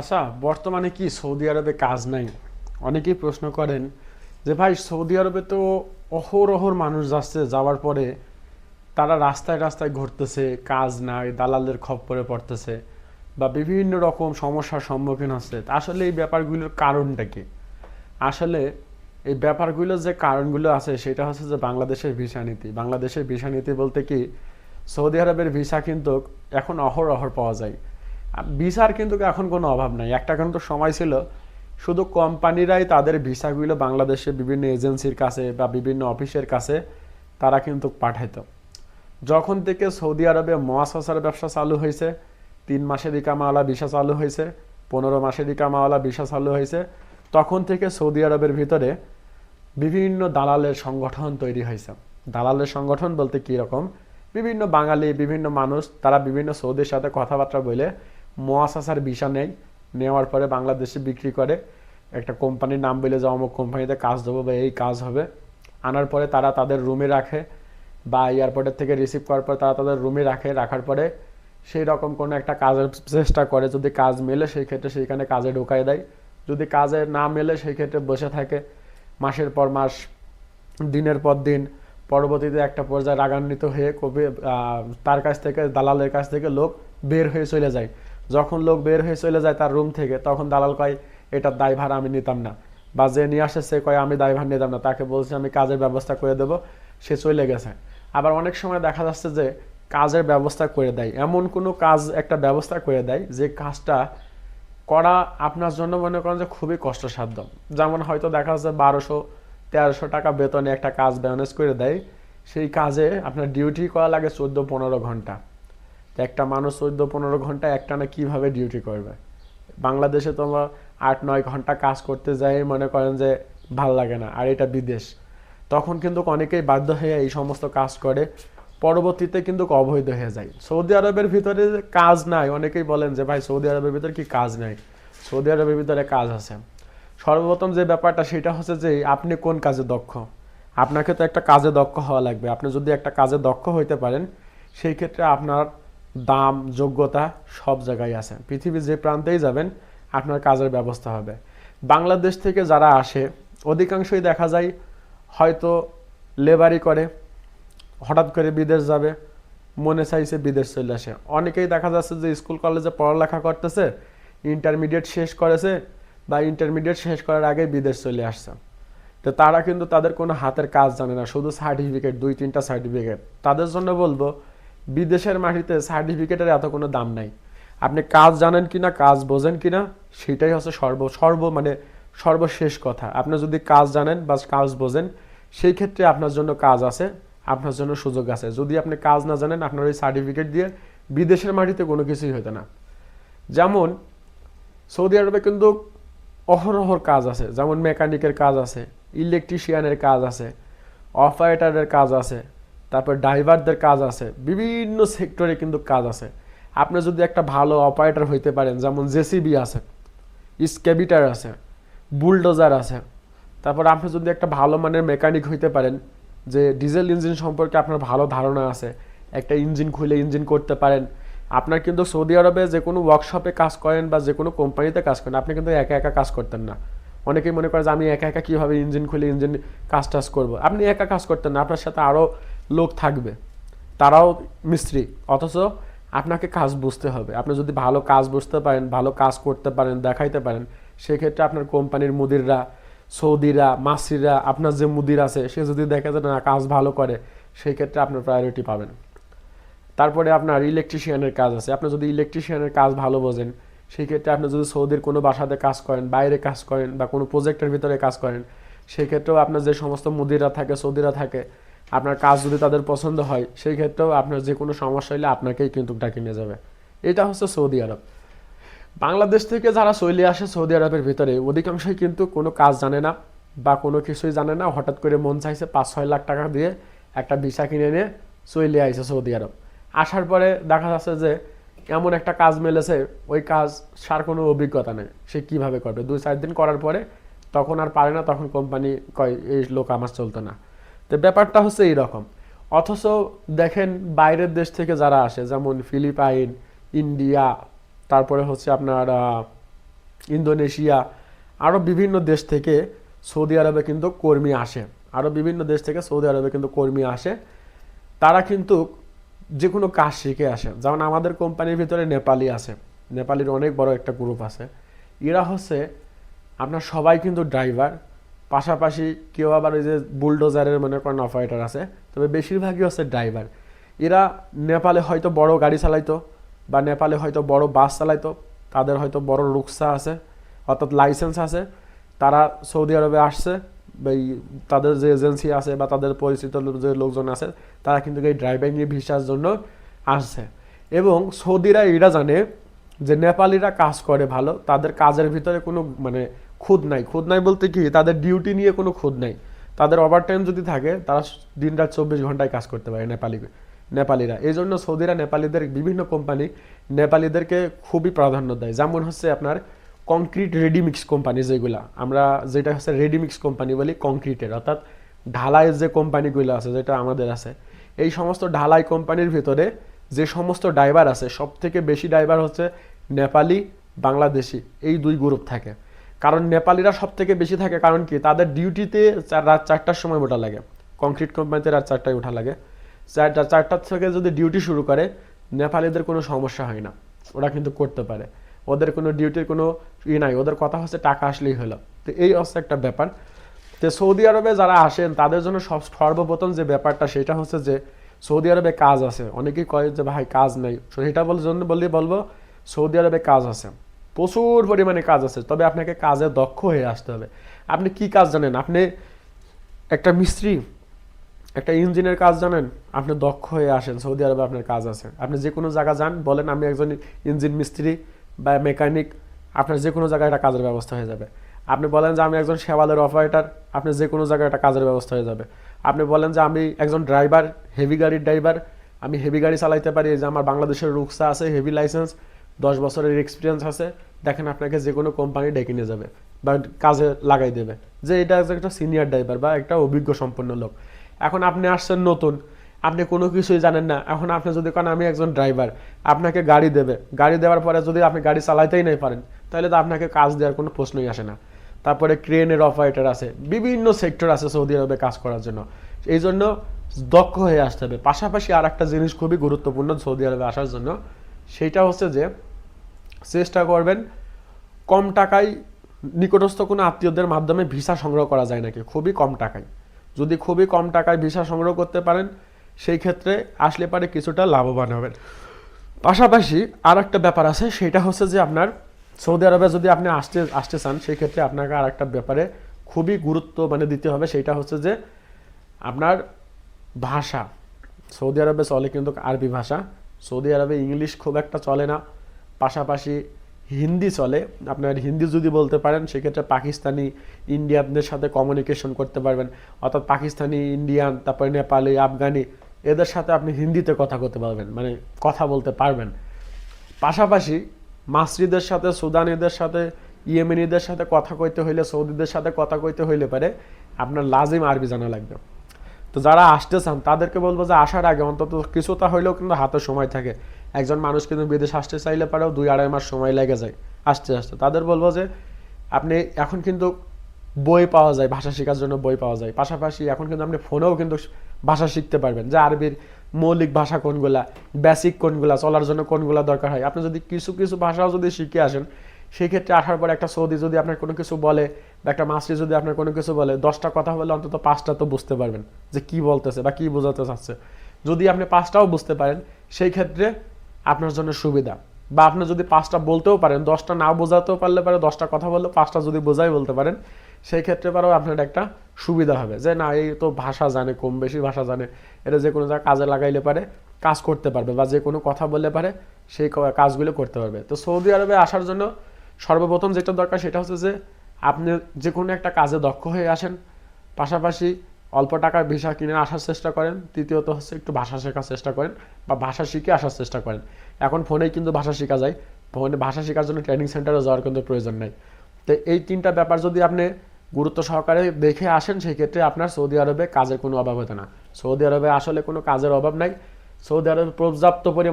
আচ্ছা বর্তমানে কি সৌদি আরবে কাজ নাই? অনেকেই প্রশ্ন করেন যে ভাই, সৌদি আরবে তো অহরহর মানুষ যাচ্ছে, যাওয়ার পরে তারা রাস্তায় রাস্তায় ঘুরতেছে, কাজ নাই দালালদের খপ্পরে পড়তেছে বা বিভিন্ন রকম সমস্যার সম্মুখীন হচ্ছে। আসলে এই ব্যাপারগুলোর কারণটা কি? আসলে এই ব্যাপারগুলোর যে কারণগুলো আছে, সেটা হচ্ছে যে বাংলাদেশের ভিসা নীতি। বাংলাদেশের ভিসা নীতি বলতে কি, সৌদি আরবের ভিসা কিন্তু এখন অহর অহর পাওয়া যায়। ভিসার কিন্তু এখন কোনো অভাব নাই। একটা কিন্তু সময় ছিল, শুধু কোম্পানিরাই তাদের ভিসাগুলো বাংলাদেশে বিভিন্ন এজেন্সির কাছে বা বিভিন্ন অফিসের কাছে তারা কিন্তু পাঠাইত। যখন থেকে সৌদি আরবে মহাসাসার ব্যবসা চালু হয়েছে, তিন মাসের ইকামাওয়ালা ভিসা চালু হয়েছে, পনেরো মাসের ইকামাওয়ালা ভিসা চালু হয়েছে, তখন থেকে সৌদি আরবের ভিতরে বিভিন্ন দালালের সংগঠন তৈরি হয়েছে। দালালের সংগঠন বলতে কী রকম? বিভিন্ন বাঙালি, বিভিন্ন মানুষ, তারা বিভিন্ন সৌদির সাথে কথাবার্তা বলে মোয়াসাসার ভিসা নেয় নেওয়ার পরে বাংলাদেশে বিক্রি করে। একটা কোম্পানির নাম বলে যে অমুক কোম্পানিতে কাজ দেবো বা এই কাজ হবে। আনার পরে তারা তাদের রুমে রাখে বা এয়ারপোর্টের থেকে রিসিভ করার পর তারা তাদের রুমে রাখে। রাখার পরে সেই রকম কোনো একটা কাজের চেষ্টা করে। যদি কাজ মেলে সেই ক্ষেত্রে সেইখানে কাজে ঢোকাই দেয়। যদি কাজে না মেলে সেই ক্ষেত্রে বসে থাকে। মাসের পর মাস, দিনের পর দিন, পরবর্তীতে একটা পর্যায়ে রাগান্বিত হয়ে কবি তার কাছ থেকে, দালালের কাছ থেকে লোক বের হয়ে চলে যায়। যখন লোক বের হয়ে চলে যায় তার রুম থেকে, তখন দালাল কয় এটার দায়ভার আমি নিতাম না। বা যে নিয়ে আসে সে কয়, আমি দায়ভার নিতাম না। তাকে বলছে, আমি কাজের ব্যবস্থা করে দেবো। সে চলে গেছে। আবার অনেক সময় দেখা যাচ্ছে যে কাজের ব্যবস্থা করে দেয়। এমন কোনো কাজ একটা ব্যবস্থা করে দেয় যে কাজটা করা আপনার জন্য মনে করেন যে খুবই কষ্টসাধ্য। যেমন হয়তো দেখা যাচ্ছে বারোশো, তেরোশো টাকা বেতনে একটা কাজ ম্যানেজ করে দেয়। সেই কাজে আপনার ডিউটি করা লাগে চোদ্দ, পনেরো ঘণ্টা। একটা মানুষ চোদ্দ, পনেরো ঘণ্টা একটানা কীভাবে ডিউটি করবে? বাংলাদেশে তোমার আট, নয় ঘণ্টা কাজ করতে যাই, মনে করেন যে ভালো লাগে না, আর এটা বিদেশ। তখন কিন্তু অনেকেই বাধ্য হয়ে এই সমস্ত কাজ করে, পরবর্তীতে কিন্তু অবৈধ হয়ে যায়। সৌদি আরবের ভিতরে কাজ নাই, অনেকেই বলেন যে ভাই সৌদি আরবের ভিতরে কি কাজ নাই? সৌদি আরবের ভিতরে কাজ আছে। সর্বপ্রথম যে ব্যাপারটা, সেটা হচ্ছে যে আপনি কোন কাজে দক্ষ? আপনাকে তো একটা কাজে দক্ষ হওয়া লাগবে। আপনি যদি একটা কাজে দক্ষ হইতে পারেন, সেই ক্ষেত্রে আপনার দাম, যোগ্যতা সব জায়গায় আছে। পৃথিবীর যে প্রান্তেই যাবেন, আপনার কাজের ব্যবস্থা হবে। বাংলাদেশ থেকে যারা আসে, অধিকাংশই দেখা যায় হয়তো লেবারি করে, হঠাৎ করে বিদেশ যাবে, মনে চাইছে বিদেশ চলে আসে। অনেকেই দেখা যাচ্ছে যে স্কুল, কলেজে পড়ালেখা করতেছে ইন্টারমিডিয়েট শেষ করেছে বা ইন্টারমিডিয়েট শেষ করার আগে বিদেশ চলে আসছে। তো তারা কিন্তু তাদের কোনো হাতের কাজ জানে না, শুধু সার্টিফিকেট দুই তিনটা সার্টিফিকেট তাদের জন্য বলব বিদেশের মাটিতে সার্টিফিকেটের এত কোনো দাম নাই। আপনি কাজ জানেন কিনা, কাজ বোঝেন কিনা, সেটাই হচ্ছে সর্ব সর্ব মানে সর্বশেষ কথা। আপনি যদি কাজ জানেন বা কাজ বোঝেন, সেই ক্ষেত্রে আপনার জন্য কাজ আছে, আপনার জন্য সুযোগ আছে। যদি আপনি কাজ না জানেন, আপনার ওই সার্টিফিকেট দিয়ে বিদেশের মাটিতে কোনো কিছুই হতো না। যেমন, সৌদি আরবে কিন্তু অহরহর কাজ আছে। যেমন মেকানিকের কাজ আছে ইলেকট্রিশিয়ানের কাজ আছে অপারেটারের কাজ আছে। তারপর ড্রাইভারদের কাজ আছে, বিভিন্ন সেক্টরে কিন্তু কাজ আছে। আপনি যদি একটা ভালো অপারেটর হইতে পারেন, যেমন জেসিবি আছে, স্কেবিটার আছে বুলডোজার আছে, তারপর আপনি যদি একটা ভালো মানের মেকানিক হইতে পারেন, যে ডিজেল ইঞ্জিন সম্পর্কে আপনার ভালো ধারণা আছে, একটা ইঞ্জিন খুলে ইঞ্জিন করতে পারেন, আপনার কিন্তু সৌদি আরবে যে কোনো ওয়ার্কশপে কাজ করেন বা যে কোনো কোম্পানিতে কাজ করেন, আপনি কিন্তু একা একা কাজ করতেন না। অনেকেই মনে করে যে আমি একা একা কীভাবে ইঞ্জিন খুলে ইঞ্জিন কাজ টাজ করব? আপনি একা কাজ করতেন না, আপনার সাথে আরও লোক থাকবে। তারাও মিস্ত্রি। অথচ আপনাকে কাজ বুঝতে হবে। আপনি যদি ভালো কাজ বুঝতে পারেন, ভালো কাজ করতে পারেন, দেখাইতে পারেন, সেক্ষেত্রে আপনার কোম্পানির মুদিররা, সৌদিরা, মাসিরা, আপনার যে মুদির আছে, সে যদি দেখে যে, না, কাজ ভালো করে সেই ক্ষেত্রে আপনার প্রায়োরিটি পাবেন। তারপরে আপনার ইলেকট্রিশিয়ানের কাজ আছে। আপনি যদি ইলেকট্রিশিয়ানের কাজ ভালো বোঝেন সেই ক্ষেত্রে আপনি যদি সৌদির কোনো বাসাতে কাজ করেন, বাইরে কাজ করেন বা কোনো প্রজেক্টের ভিতরে কাজ করেন সেই ক্ষেত্রেও আপনার যে সমস্ত মুদিরা থাকে, সৌদিরা থাকে আপনার কাজ যদি তাদের পছন্দ হয়, সেই ক্ষেত্রেও আপনার যে কোনো সমস্যা হলে আপনাকেই কিন্তু ডাকে নিয়ে যাবে। এটা হচ্ছে সৌদি আরব। বাংলাদেশ থেকে যারা চলে আসে, সৌদি আরবের ভিতরে অধিকাংশই কিন্তু কোনো কাজ জানে না বা কোনো কিছুই জানে না। হঠাৎ করে মন চাইছে পাঁচ ছয় লাখ টাকা দিয়ে একটা ভিসা কিনে নিয়ে চলে আইছে সৌদি আরব। আসার পরে দেখা যাচ্ছে যে এমন একটা কাজ মেলেছে, ওই কাজ সার কোনো অভিজ্ঞতা নেই। সে কীভাবে করবে? দুই চার দিন করার পরে তখন আর পারে না, তখন কোম্পানি কয়, এই লোক আমার চলতো না। তো ব্যাপারটা হচ্ছে এইরকম। অথচ দেখেন বাইরের দেশ থেকে যারা আসে, যেমন ফিলিপাইন, ইন্ডিয়া, তারপরে হচ্ছে আপনার ইন্দোনেশিয়া আরও বিভিন্ন দেশ থেকে সৌদি আরবে কিন্তু কর্মী আসে। আরও বিভিন্ন দেশ থেকে সৌদি আরবে কিন্তু কর্মী আসে। তারা কিন্তু যে কোনো কাজ শিখে আসে। যেমন আমাদের কোম্পানির ভিতরে নেপালি আছে। নেপালির অনেক বড় একটা গ্রুপ আছে। এরা হচ্ছে আপনার সবাই কিন্তু ড্রাইভার পাশাপাশি কেউ আবার ওই যে বুলডোজারের মনে করেন অপারেটর আছে, তবে বেশিরভাগই হচ্ছে ড্রাইভার। এরা নেপালে হয়তো বড় গাড়ি চালাইতো বা নেপালে হয়তো বড় বাস চালাইতো, তাদের হয়তো বড় রুকসা আছে, অর্থাৎ লাইসেন্স আছে, তারা সৌদি আরবে আসছে এই তাদের যে এজেন্সি আছে বা তাদের পরিচিত যে লোকজন আছে, তারা কিন্তু এই ড্রাইভিং ভিসার জন্য আসছে। এবং সৌদিরা এরা জানে যে নেপালিরা কাজ করে ভালো, তাদের কাজের ভিতরে কোনো মানে খুদ নাই। খুদ নাই বলতে কি, তাদের ডিউটি নিয়ে কোনো খুদ নাই। তাদের ওভারটাইম যদি থাকে, তারা দিন রাত চব্বিশ ঘন্টায় কাজ করতে পারে নেপালি, নেপালিরা। এই জন্য সৌদিরা নেপালিদের বিভিন্ন কোম্পানি নেপালিদেরকে খুবই প্রাধান্য দেয়। যেমন হচ্ছে আপনার কংক্রিট রেডিমিক্স কোম্পানি যেগুলা। আমরা যেটা হচ্ছে রেডিমিক্স কোম্পানি বলি কংক্রিটের অর্থাৎ ঢালাইয়ের যে কোম্পানিগুলো আছে, যেটা আমাদের আছে, এই সমস্ত ঢালাই কোম্পানির ভিতরে যে সমস্ত ড্রাইভার আছে সব থেকে বেশি ড্রাইভার হচ্ছে নেপালি, বাংলাদেশি। এই দুই গ্রুপ থাকে। কারণ নেপালিরা সব থেকে বেশি থাকে, কারণ কি? তাদের ডিউটিতে রাত চারটার সময় ওঠা লাগে। কংক্রিট কোম্পানিতে রাত চারটায় ওঠা লাগে। চারটা চারটার থেকে যদি ডিউটি শুরু করে, নেপালিদের কোনো সমস্যা হয় না। ওরা কিন্তু করতে পারে। ওদের কোনো ডিউটির কোনো ই নাই। ওদের কথা হচ্ছে টাকা আসলেই হলো। তো এই হচ্ছে একটা ব্যাপার। তো সৌদি আরবে যারা আসেন, তাদের জন্য সব সর্বপ্রথম যে ব্যাপারটা, সেটা হচ্ছে যে সৌদি আরবে কাজ আছে। অনেকেই কয় যে, ভাই, কাজ নেই। সেটা বল, জন্য বললে বলব, সৌদি আরবে কাজ আছে। প্রচুর পরিমাণে কাজ আছে, তবে আপনাকে কাজে দক্ষ হয়ে আসতে হবে। আপনি কি কাজ জানেন? আপনি একটা মিস্ত্রি, একটা ইঞ্জিনের কাজ জানেন, আপনি দক্ষ হয়ে আসেন, সৌদি আরবে আপনার কাজ আছে। আপনি যে কোনো জায়গা যান, বলেন আমি একজন ইঞ্জিন মিস্ত্রি বা মেকানিক, আপনার যে কোনো জায়গায় একটা কাজের ব্যবস্থা হয়ে যাবে। আপনি বলেন যে আমি একজন সেওয়ালের অপারেটর, আপনি যে কোনো জায়গায় একটা কাজের ব্যবস্থা হয়ে যাবে। আপনি বলেন যে আমি একজন ড্রাইভার, হেভি গাড়ির ড্রাইভার, আমি হেভি গাড়ি চালাইতে পারি যে আমার বাংলাদেশের রুকসা আছে, হেভি লাইসেন্স দশ বছরের এক্সপিরিয়েন্স আছে, দেখেন আপনাকে যে কোনো কোম্পানি ডেকে নিয়ে যাবে বা কাজে লাগাই দেবে। যে এটা একটা সিনিয়র ড্রাইভার বা একটা অভিজ্ঞ সম্পন্ন লোক। এখন আপনি আসছেন নতুন, আপনি কোনো কিছুই জানেন না। এখন আপনি যদি কারণ আমি একজন ড্রাইভার আপনাকে গাড়ি দেবে। গাড়ি দেওয়ার পরে যদি আপনি গাড়ি চালাইতেই নাই পারেন, তাহলে তো আপনাকে কাজ দেওয়ার কোনো প্রশ্নই আসে না। তারপরে ক্রেনের অপারেটর আছে, বিভিন্ন সেক্টর আছে সৌদি আরবে কাজ করার জন্য। এই জন্য দক্ষ হয়ে আসতে হবে। পাশাপাশি আর একটা জিনিস খুবই গুরুত্বপূর্ণ সৌদি আরবে আসার জন্য সেইটা হচ্ছে যে চেষ্টা করবেন কম টাকায় নিকটস্থ কোনো আত্মীয়দের মাধ্যমে ভিসা সংগ্রহ করা যায় নাকি? খুবই কম টাকায়। যদি খুবই কম টাকায় ভিসা সংগ্রহ করতে পারেন, সেই ক্ষেত্রে আসলে পারে কিছুটা লাভবান হবেন। পাশাপাশি আর একটা ব্যাপার আছে, সেটা হচ্ছে যে আপনার সৌদি আরবে যদি আপনি আসতে আসতে চান, সেই ক্ষেত্রে আপনাকে আর একটা ব্যাপারে খুবই গুরুত্ব মানে দিতে হবে, সেটা হচ্ছে যে আপনার ভাষা, সৌদি আরবে চলে কিন্তু আরবি ভাষা সৌদি আরবে ইংলিশ খুব একটা চলে না। পাশাপাশি হিন্দি চলে। আপনার হিন্দি যদি বলতে পারেন, সেক্ষেত্রে পাকিস্তানি, ইন্ডিয়ানদের সাথে কমিউনিকেশন করতে পারবেন। অর্থাৎ পাকিস্তানি, ইন্ডিয়ান, তারপরে নেপালি, আফগানি, এদের সাথে আপনি হিন্দিতে কথা করতে পারবেন মানে কথা বলতে পারবেন। পাশাপাশি মাসরিদের সাথে, সুদানিদের সাথে, ইয়েমেনিদের সাথে কথা কইতে হইলে, সৌদিদের সাথে কথা কইতে হইলে পারে আপনার লাজিম আরবি জানা লাগবে। তো যারা আসতে চান তাদেরকে বলব যে আসার আগে অন্তত কিছুটা হইলেও কিন্তু হাতে সময় থাকে। একজন মানুষ কিন্তু বিদেশ আসতে চাইলে পারেও দুই আড়াই মাস সময় লেগে যায় আসতে আসতে। তাদের বলব যে আপনি এখন কিন্তু বই পাওয়া যায়, ভাষা শেখার জন্য বই পাওয়া যায়। পাশাপাশি এখন কিন্তু আপনি ফোনেও কিন্তু ভাষা শিখতে পারবেন, যে আরবির মৌলিক ভাষা কোনগুলা বেসিক কোনগুলা, চলার জন্য কোনগুলা দরকার হয়। আপনি যদি কিছু কিছু ভাষাও যদি শিখে আসেন সেই ক্ষেত্রে আসার পর একটা সৌদি যদি আপনার কোনো কিছু বলে বা একটা মাসরি যদি আপনার কোনো কিছু বলে, দশটা কথা বলে অন্তত পাঁচটা তো বুঝতে পারবেন যে কি বলতেছে বা কি বোঝাতে চাচ্ছে। যদি আপনি পাঁচটাও বুঝতে পারেন, সেই ক্ষেত্রে আপনার জন্য সুবিধা। বা আপনি যদি পাঁচটা বলতেও পারেন, দশটা না বোঝাতেও পারলে পারে, দশটা কথা বললে পাঁচটা যদি বোঝাই বলতে পারেন, সেই ক্ষেত্রে পারেও আপনার একটা সুবিধা হবে। যে না, এই তো ভাষা জানে, কম বেশি ভাষা জানে। এটা যে কোনো জায়গায় কাজে লাগাইলে পারে, কাজ করতে পারবে বা যে কোনো কথা বললে পারে, সেই কাজগুলো করতে পারবে। তো সৌদি আরবে আসার জন্য সর্বপ্রথম যেটা দরকার সেটা হচ্ছে যে আপনি যে কোনো একটা কাজে দক্ষ হয়ে আসেন। পাশাপাশি অল্প টাকার ভিসা কিনে আসার চেষ্টা করেন। তৃতীয়ত হচ্ছে একটু ভাষা শেখার চেষ্টা করেন বা ভাষা শিখে আসার চেষ্টা করেন। এখন ফোনেই কিন্তু ভাষা শেখা যায়। ফোনে ভাষা শেখার জন্য ট্রেনিং সেন্টারে যাওয়ার কিন্তু প্রয়োজন নেই। তো এই তিনটা ব্যাপার যদি আপনি গুরুত্ব সহকারে দেখে আসেন সেই ক্ষেত্রে আপনার সৌদি আরবে কাজের কোনো অভাব হতো না। সৌদি আরবে আসলে কোনো কাজের অভাব নাই। সৌদি আরবে পর্যাপ্ত পরিমাণ